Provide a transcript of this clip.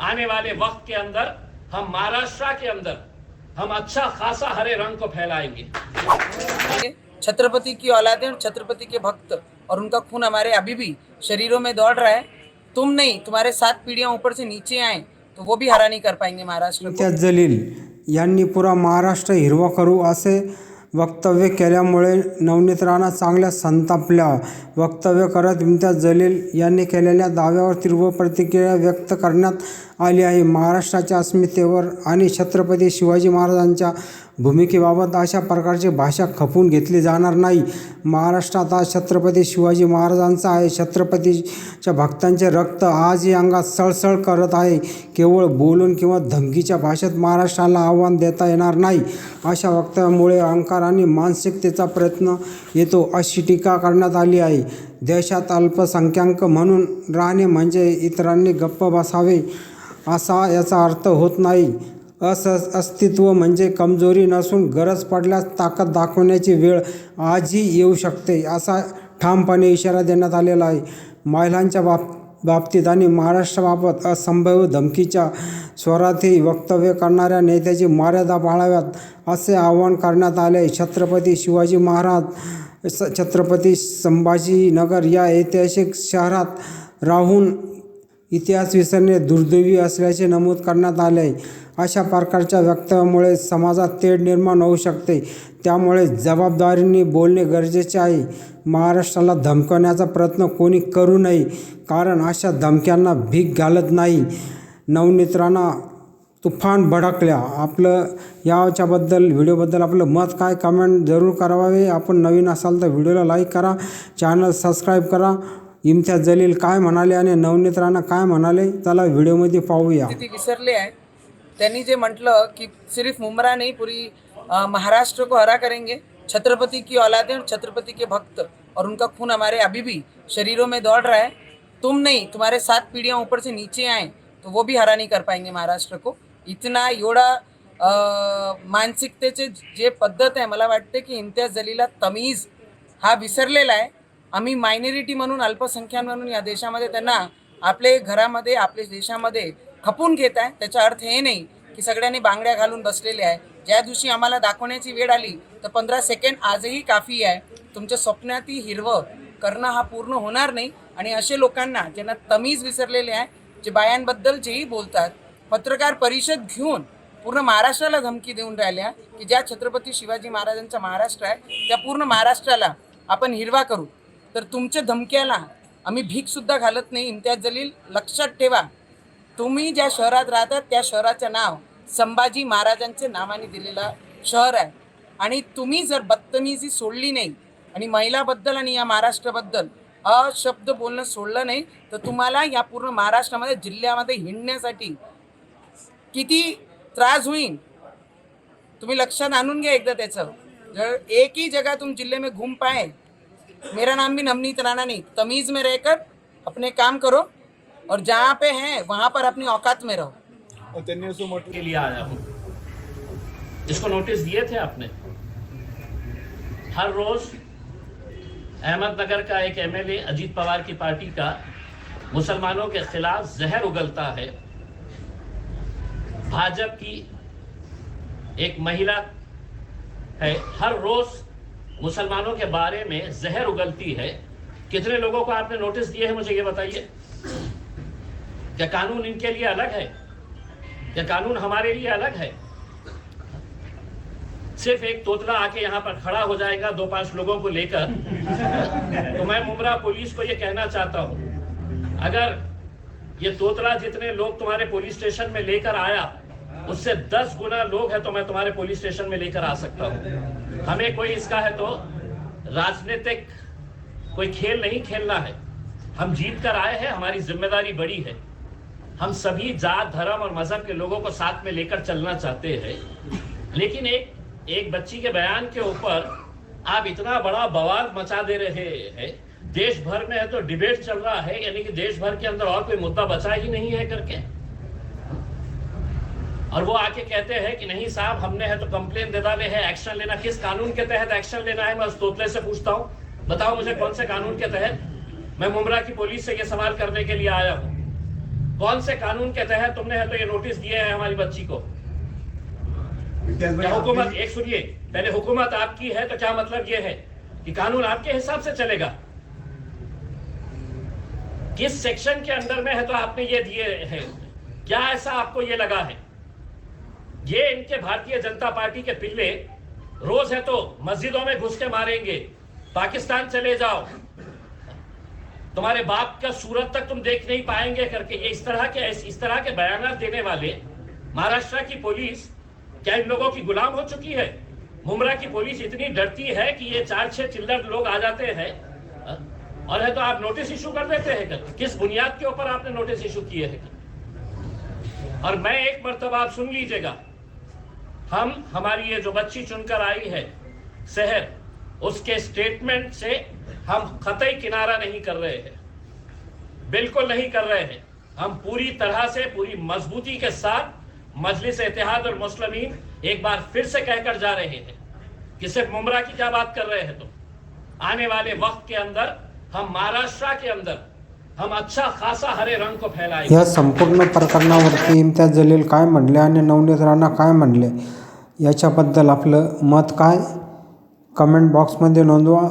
आने वाले वक्त के अंदर हम महाराष्ट्र के अंदर हम अच्छा खासा हरे रंग को फैलाएंगे। छत्रपति की औलादे और छत्रपति के भक्त और उनका खून हमारे अभी भी शरीरों में दौड़ रहा है। तुम नहीं तुम्हारे सात पीढ़ियां ऊपर से नीचे आए तो वो भी हरा नहीं कर पाएंगे महाराष्ट्र जलील यांनी पुरा महाराष्ट्र हिरवा करू असे वक्तव्य केल्यामुळे नवनीत राणा चांगल्या संतापल्या वक्तव्य करत इम्तियाज जलील यांनी केलेल्या दाव्यावर तीव्र प्रतिक्रिया व्यक्त करण्यात आली आहे. महाराष्ट्राच्या अस्मितेवर आणि छत्रपती शिवाजी महाराजांच्या भूमिकेबाबत अशा प्रकारची भाषा खपून घेतली जाणार नाही. महाराष्ट्रात आज छत्रपती शिवाजी महाराजांचा आहे. छत्रपतीच्या भक्तांचे रक्त आजही अंगात सळसळ करत आहे. केवळ बोलून किंवा धमकीच्या भाषेत महाराष्ट्राला आव्हान देता येणार नाही. अशा वक्तव्यामुळे अहंकार आणि मानसिकतेचा प्रयत्न येतो अशी टीका करण्यात आली आहे. देशात अल्पसंख्याक म्हणून राहणे म्हणजे इतरांनी गप्प बसावे. असा याचा अर्थ होत नाही. अस अस्तित्व म्हणजे कमजोरी नसून गरज पडल्यास ताकद दाखवण्याची वेळ आजही येऊ शकते असा ठामपणे इशारा देण्यात आलेला आहे. महिलांच्या बाब बाबतीत आणि महाराष्ट्राबाबत असंभाव्य धमकीच्या स्वरातही वक्तव्य करणाऱ्या नेत्याची मर्यादा पाळाव्यात असे आवाहन करण्यात आले आहे. छत्रपती शिवाजी महाराज स छत्रपती संभाजीनगर या ऐतिहासिक शहरात राहून इतिहास विसरणे दुर्दैवी असल्याचे नमूद करण्यात आले. आहे अशा प्रकारच्या वक्तव्यामुळे समाजात तेढ निर्माण होऊ शकते. त्यामुळे जबाबदारीने बोलणे गरजेचे आहे. महाराष्ट्राला धमकवण्याचा प्रयत्न कोणी करू नये कारण अशा धमक्यांना भीक घालत नाही. नवनेत्रांना तुफान भडकल्या. आपलं याच्याबद्दल व्हिडिओबद्दल आपलं मत काय कमेंट जरूर करावे. आपण नवीन असाल तर व्हिडिओला लाईक करा चॅनल सबस्क्राईब करा. इम्तियाज जलील काय म्हणाले आणि नवनीत राणा काय म्हणाले त्याला व्हिडिओमध्ये पाहूया. स्थिती विसरले आहे त्यांनी जे म्हटलं की सिर्फ मुमरा नहीं पुरी महाराष्ट्र को हरा करेंगे. छत्रपति की औलादे और छत्रपति के भक्त. और उनका खून हमारे अभी भी शरीरों में दौड़ रहा है. तुम नहीं तुम्हारे सात पीढ़ियाँ ऊपर से नीचे आए तो वो भी हरा नहीं कर पाएंगे महाराष्ट्र को. इतना एवढा मानसिकतेचे जे पद्धत आहे मला वाटते की इम्तियाज जलीला तमीज हा विसरलेला आहे. आम्ही मायनॉरिटी म्हणून अल्पसंख्याक म्हणून या देशामध्ये त्यांना आपले घरामध्ये आपल्या देशामध्ये खपून घेत आहे. त्याचा अर्थ हे नाही की सगळ्यांनी बांगड्या घालून बसलेले आहे. ज्या दिवशी आम्हाला दाखवण्याची वेळ आली तर पंधरा सेकंड आजही काफी आहे. तुमच्या स्वप्नातही हिरवं करणं हा पूर्ण होणार नाही. आणि असे लोकांना ज्यांना तमीज विसरलेले आहे जे बायांबद्दल जेही बोलतात पत्रकार परिषद घेऊन पूर्ण महाराष्ट्राला धमकी देऊन राहिल्या की ज्या छत्रपती शिवाजी महाराजांचा महाराष्ट्र आहे त्या पूर्ण महाराष्ट्राला आपण हिरवा करू. तर तुमच्या धमक्याला आम्ही भीकसुद्धा घालत नाही. इम्तियाज जलील लक्षात ठेवा. तुम्ही ज्या शहरात राहतात त्या शहराचं नाव संभाजी महाराजांचे नावाने दिलेलं शहर आहे. आणि तुम्ही जर बदतमीजी सोडली नाही आणि महिलाबद्दल आणि या महाराष्ट्राबद्दल अशब्द बोलणं सोडलं नाही तर तुम्हाला या पूर्ण महाराष्ट्रामध्ये जिल्ह्यामध्ये हिंडण्यासाठी किती त्रास होईल? तुम्ही लक्षात आणून घ्या एकदा त्याचं. जर एक ही जगह तुम जिले में घूम पाए मेरा नाम भी नवनीत राणा नहीं तमीज में रहकर अपने काम करो और जहाँ पे हैं वहाँ पर अपनी औकात में रहो। के लिए आया हूँ। इसको नोटिस दिए थे आपने हर रोज अहमदनगर का एक एमएलए अजीत पवार की पार्टी का मुसलमानों के खिलाफ जहर उगलता है। भाजपा की एक महिला है हर रोज मुसलमानों के बारे में जहर उगलती है। कितने लोगों को आपने नोटिस दिए है, मुझे ये बताइए। क्या कानून इनके लिए अलग है? क्या कानून हमारे लिए अलग है? सिर्फ़ एक तोतला आके यहाँ पर खड़ा हो जाएगा दो पाँच लोगों को लेकर तो मैं मुमरा पुलिस को ये कहना चाहता हूँ। अगर ये तोतला जितने लोग तुम्हारे पुलिस स्टेशन में लेकर आया, उससे दस गुना लोग है तो मैं तुम्हारे पुलिस स्टेशन में लेकर आ सकता हूँ। हमें कोई इसका है तो राजनीतिक कोई खेल नहीं खेलना है। हम जीत कर आए हैं, हमारी ज़िम्मेदारी बड़ी है। हम सभी जात, धर्म और मज़हब के लोगों को साथ में लेकर चलना चाहते हैं। लेकिन एक एक बच्ची के बयान के ऊपर आप इतना बड़ा बवाल मचा दे रहे हैं। देश भर में है तो डिबेट चल रहा है, यानी कि देश भर के अंदर और कोई मुद्दा बचा ही नहीं है करके। और वो आके कहते हैं कि नहीं साहब हमने है तो कंप्लेन दे डाले है एक्शन लेना। किस कानून के तहत एक्शन लेना है? मैं उस तोतले से पूछता हूँ। बताओ मुझे कौन से कानून के तहत? मैं मुमरा की पुलिस से ये सवाल करने के लिए आया हूँ। कौन से कानून के तहत तुमने है तो ये नोटिस दिए है हमारी बच्ची को? क्या हुकूमत एक सुनिए पहले हुकूमत आपकी है तो क्या मतलब ये है कि कानून आपके हिसाब से चलेगा? किस सेक्शन के अंदर में है तो आपने ये दिए हैं? क्या ऐसा आपको ये लगा है? ये इनके भारतीय जनता पार्टी के पिल्ले। रोज है तो मस्जिदों में घुस के मारेंगे। पाकिस्तान चले जाओ। तुम्हारे बाप का सूरत तक तुम देख नहीं पाएँगे करके इस तरह के, इस तरह के बयान देने वाले महाराष्ट्र की पुलिस, क्या इन लोगों की गुलाम हो चुकी है? मुमरा की पुलिस इतनी डरती है कि ये चार छह चिल्लर लोग आ जाते हैं? और है तो आप नोटिस इशू कर देते हैं कर? किस बुनियाद के ऊपर आपने नोटिस इशू किए हैं और मैं एक मरतबा आप सुन लीजिएगा। हम, हमारी ये जो बच्ची चुनकर आई है, शहर, उसके स्टेटमेंट से हम कतई किनारा नहीं कर रहे हैं। बिल्कुल नहीं कर रहे हैं। हम पूरी तरह से, पूरी मजबूती के साथ मजलिस इतिहाद और मुस्लिमीन एक बार फिर से कहकर जा रहे हैं कि सिर्फ़ मुमरा की क्या बात कर रहे हैं तुम? आने वाले वक्त के अंदर, हम महाराष्ट्र के अंदर हम अच्छा खासा हरे रंग को या संपूर्ण प्रकरणावरती इम्तियाज जलील काय म्हणले आणि नवनीत राणा काय म्हणले? याच्याबद्दल आपलं मत काय? कमेंट बॉक्समध्ये नोंदवा.